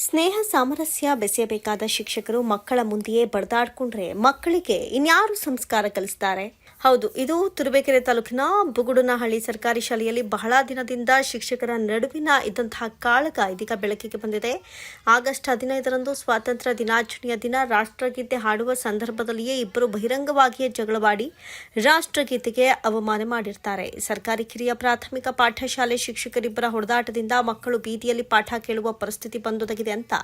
ಸ್ನೇಹ ಸಾಮರಸ್ಯ ಬೆಸೆಯಬೇಕಾದ ಶಿಕ್ಷಕರು ಮಕ್ಕಳ ಮುಂದೆಯೇ ಬಡದಾಡ್ಕೊಂಡ್ರೆ ಮಕ್ಕಳಿಗೆ ಇನ್ಯಾರು ಸಂಸ್ಕಾರ ಕಲಿಸ್ತಾರೆ? ಹೌದು, ಇದು ತುರುಬೇಕೆರೆ ತಾಲೂಕಿನ ಬುಗುಡನಹಳ್ಳಿ ಸರ್ಕಾರಿ ಶಾಲೆಯಲ್ಲಿ ಬಹಳ ದಿನದಿಂದ ಶಿಕ್ಷಕರ ನಡುವಿನ ಇದ್ದಂತಹ ಕಾಳಗ ಇದೀಗ ಬೆಳಕಿಗೆ ಬಂದಿದೆ. ಆಗಸ್ಟ್ ಹದಿನೈದರಂದು ಸ್ವಾತಂತ್ರ್ಯ ದಿನಾಚರಣೆಯ ದಿನ ರಾಷ್ಟ್ರಗೀತೆ ಹಾಡುವ ಸಂದರ್ಭದಲ್ಲಿಯೇ ಇಬ್ಬರು ಬಹಿರಂಗವಾಗಿಯೇ ಜಗಳವಾಡಿ ರಾಷ್ಟ್ರಗೀತೆಗೆ ಅವಮಾನ ಮಾಡಿರ್ತಾರೆ. ಸರ್ಕಾರಿ ಕಿರಿಯ ಪ್ರಾಥಮಿಕ ಪಾಠಶಾಲೆ ಶಿಕ್ಷಕರಿಬ್ಬರ ಹೊಡೆದಾಟದಿಂದ ಮಕ್ಕಳು ಬೀದಿಯಲ್ಲಿ ಪಾಠ ಕೇಳುವ ಪರಿಸ್ಥಿತಿ ಬಂದೊದಗಿದೆ ಅಂತ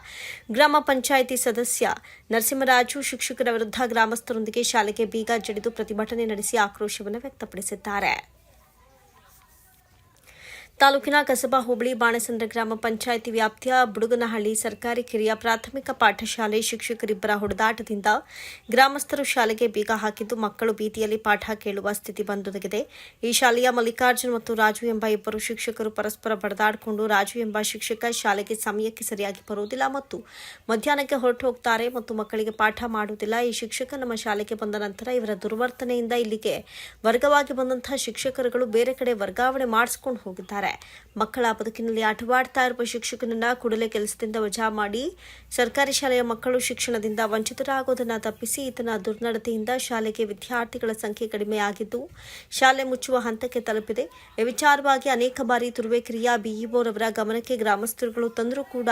ಗ್ರಾಮ ಪಂಚಾಯಿತಿ ಸದಸ್ಯ ನರಸಿಂಹರಾಜು ಶಿಕ್ಷಕರ ವಿರುದ್ಧ ಗ್ರಾಮಸ್ಥರೊಂದಿಗೆ ಶಾಲೆಗೆ ಬೀಗ ಜಡಿದು ಪ್ರತಿಭಟನೆ ನಡೆಸಿ ಆಕ್ರೋಶವನ್ನು ವ್ಯಕ್ತಪಡಿಸಿದ್ದಾರೆ. ತಾಲೂಕಿನ ಕಸಬಾ ಹೋಬಳಿ ಬಾಣಸಂದ್ರ ಗ್ರಾಮ ಪಂಚಾಯಿತಿ ವ್ಯಾಪ್ತಿಯ ಬುಡುಗನಹಳ್ಳಿ ಸರ್ಕಾರಿ ಕಿರಿಯ ಪ್ರಾಥಮಿಕ ಪಾಠಶಾಲೆ ಶಿಕ್ಷಕರಿಬ್ಬರ ಹೊಡೆದಾಟದಿಂದ ಗ್ರಾಮಸ್ಥರು ಶಾಲೆಗೆ ಬೀಗ ಹಾಕಿದ್ದು ಮಕ್ಕಳು ಬೀದಿಯಲ್ಲಿ ಪಾಠ ಕೇಳುವ ಸ್ಥಿತಿ ಬಂದೊದಗಿದೆ. ಈ ಶಾಲೆಯ ಮಲ್ಲಿಕಾರ್ಜುನ್ ಮತ್ತು ರಾಜು ಎಂಬ ಇಬ್ಬರು ಶಿಕ್ಷಕರು ಪರಸ್ಪರ ಬಡದಾಡಿಕೊಂಡು ರಾಜು ಎಂಬ ಶಿಕ್ಷಕ ಶಾಲೆಗೆ ಸಮಯಕ್ಕೆ ಸರಿಯಾಗಿ ಬರುವುದಿಲ್ಲ ಮತ್ತು ಮಧ್ಯಾಹ್ನಕ್ಕೆ ಹೊರಟು ಹೋಗ್ತಾರೆ ಮತ್ತು ಮಕ್ಕಳಿಗೆ ಪಾಠ ಮಾಡುವುದಿಲ್ಲ. ಈ ಶಿಕ್ಷಕ ನಮ್ಮ ಶಾಲೆಗೆ ಬಂದ ನಂತರ ಇವರ ದುರ್ವರ್ತನೆಯಿಂದ ಇಲ್ಲಿಗೆ ವರ್ಗವಾಗಿ ಬಂದಂತಹ ಶಿಕ್ಷಕರುಗಳು ಬೇರೆ ಕಡೆ ವರ್ಗಾವಣೆ ಮಾಡಿಸಿಕೊಂಡು ಹೋಗಿದ್ದಾರೆ. ಮಕ್ಕಳ ಬದುಕಿನಲ್ಲಿ ಆಟವಾಡ್ತಾ ಇರುವ ಶಿಕ್ಷಕನನ್ನ ಕೂಡಲೇ ಕೆಲಸದಿಂದ ವಜಾ ಮಾಡಿ ಸರ್ಕಾರಿ ಶಾಲೆಯ ಮಕ್ಕಳು ಶಿಕ್ಷಣದಿಂದ ವಂಚಿತರಾಗೋದನ್ನ ತಪ್ಪಿಸಿ ಈತನ ದುರ್ನಡತೆಯಿಂದ ಶಾಲೆಗೆ ವಿದ್ಯಾರ್ಥಿಗಳ ಸಂಖ್ಯೆ ಕಡಿಮೆಯಾಗಿದ್ದು ಶಾಲೆ ಮುಚ್ಚುವ ಹಂತಕ್ಕೆ ತಲುಪಿದೆ. ವಿಚಾರವಾಗಿ ಅನೇಕ ಬಾರಿ ತುರುವೇಕಿರಿಯ ಬಿಇಒರವರ ಗಮನಕ್ಕೆ ಗ್ರಾಮಸ್ಥರುಗಳು ತಂದರೂ ಕೂಡ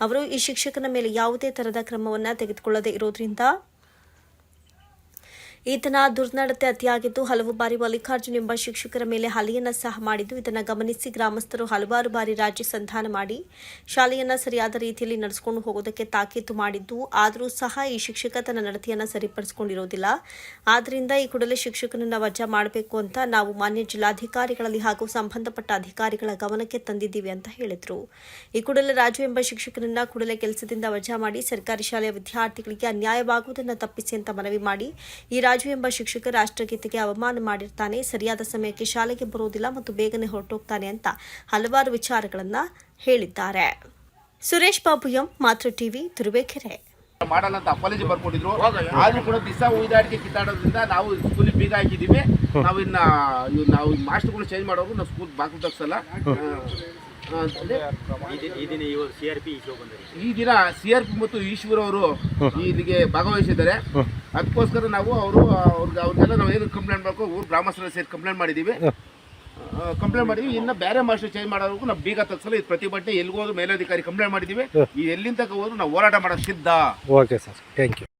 ಅವರು ಈ ಶಿಕ್ಷಕನ ಮೇಲೆ ಯಾವುದೇ ತರಹದ ಕ್ರಮವನ್ನ ತೆಗೆದುಕೊಳ್ಳದೇ ಇರೋದ್ರಿಂದ ಈತನ ದುರ್ನಡತೆ ಅತಿಯಾಗಿದ್ದು, ಹಲವು ಬಾರಿ ಮಲ್ಲಿಕಾರ್ಜುನ್ ಎಂಬ ಶಿಕ್ಷಕರ ಮೇಲೆ ಹಲ್ಲೆಯನ್ನ ಸಹ ಮಾಡಿದ್ದು, ಇದನ್ನು ಗಮನಿಸಿ ಗ್ರಾಮಸ್ಥರು ಹಲವಾರು ಬಾರಿ ರಾಜ್ಯ ಸಂಧಾನ ಮಾಡಿ, ಶಾಲೆಯನ್ನ ಸರಿಯಾದ ರೀತಿಯಲ್ಲಿ ನಡೆಸಿಕೊಂಡು ಹೋಗೋದಕ್ಕೆ ತಾಕೀತು ಮಾಡಿದ್ದು, ಆದರೂ ಸಹ ಈ ಶಿಕ್ಷಕ ತನ್ನ ನಡತೆಯನ್ನ ಸರಿಪಡಿಸಿಕೊಂಡಿರೋದಿಲ್ಲ. ಆದ್ದರಿಂದ ಈ ಕೂಡಲೇ ಶಿಕ್ಷಕನನ್ನು ವಜಾ ಮಾಡಬೇಕು ಅಂತ ನಾವು ಮಾನ್ಯ ಜಿಲ್ಲಾಧಿಕಾರಿಗಳಲ್ಲಿ ಹಾಗೂ ಸಂಬಂಧಪಟ್ಟ ಅಧಿಕಾರಿಗಳ ಗಮನಕ್ಕೆ ತಂದಿದ್ದೀವಿ ಅಂತ ಹೇಳಿದರು. ಈ ಕೂಡಲೇ ರಾಜು ಎಂಬ ಶಿಕ್ಷಕನನ್ನ ಕೂಡಲೇ ಕೆಲಸದಿಂದ ವಜಾ ಮಾಡಿ, ಸರ್ಕಾರಿ ಶಾಲೆಯ ವಿದ್ಯಾರ್ಥಿಗಳಿಗೆ ಅನ್ಯಾಯವಾಗುವುದನ್ನು ತಪ್ಪಿಸಿ ಅಂತ ಮನವಿ ಮಾಡಿ, ಈ ರಾಜು ಎಂಬ ಶಿಕ್ಷಕ ರಾಷ್ಟ್ರಗೀತೆಗೆ ಅವಮಾನ ಮಾಡಿರ್ತಾನೆ. ಸರಿಯಾದ ಸಮಯಕ್ಕೆ ಶಾಲೆಗೆ ಬರುವುದಿಲ್ಲ ಮತ್ತು ಬೇಗನೆ ಹೊರಟೋಗ್ತಾನೆ ಅಂತ ಹಲವಾರು ವಿಚಾರಗಳನ್ನ ಹೇಳಿದ್ದಾರೆ. Suresh Babu M, Matru TV, Turuvekere. ಮಾಡಲ್ಲ ಅಂತ ಅಪಾಲಜಿ ಬರ್ಕೊಂಡಿದ್ರು ಆದ್ರೂ ಕೂಡ ದಿಸ ಉಯ್ದಾಡಿಕೆ ಕಿತ್ತಾಡೋದ್ರಿಂದ ನಾವು ಸ್ಕೂಲ್ ಬೀಗ ಹಾಕಿದೀವಿ ನಾವು ಇನ್ನ ಇವ್ ನಾವು ಮಾಸ್ಟರ್ಗಳು ಚೇಂಜ್ ಮಾಡೋರು ನಾವು ಸ್ಕೂಲ್ ಬಾಕಿ ತಗ್ಸಲ್ಲ ಅಂತಂದ್ರೆ ಈ ದಿನ- ಇವರು ಸಿ ಆರ್ ಪಿ ಈ ದಿನ ಸಿ ಆರ್ ಪಿ ಮತ್ತು ಈಶ್ವರ್ ಅವರು ಇಲ್ಲಿಗೆ ಭಾಗವಹಿಸಿದ್ದಾರೆ. ಅದಕ್ಕೋಸ್ಕರ ನಾವು ಅವರು ಅವ್ರಿಗೆ ಅವ್ರಿಗೆಲ್ಲ ನಾವು ಏನು ಕಂಪ್ಲೇಂಟ್ ಮಾಡಬೇಕು? ಊರು ಗ್ರಾಮಸ್ಥರ ಸೇರಿ ಕಂಪ್ಲೇಂಟ್ ಮಾಡಿದ್ದೀವಿ ಕಂಪ್ಲೇಂಟ್ ಮಾಡಿದ್ವಿ. ಇನ್ನು ಬೇರೆ ಮಾಸ್ಟರ್ ಚೇಂಜ್ ಮಾಡೋದಕ್ಕೂ ನಾವು ಬೀಗ ತಗ್ಸಲ್ಲ. ಇದು ಪ್ರತಿಭಟನೆ ಎಲ್ಲಿಗೆ ಮೇಲಾಧಿಕಾರಿ ಮೇಲಧಿಕಾರಿ ಕಂಪ್ಲೇಂಟ್ ಮಾಡಿದ್ದೀವಿ ಈ ಎಲ್ಲಿಂದ ಹೋದ್ರು ನಾವು ಹೋರಾಟ ಮಾಡೋಕ್ಕೆ ಸಿದ್ಧ. Okay sir thank you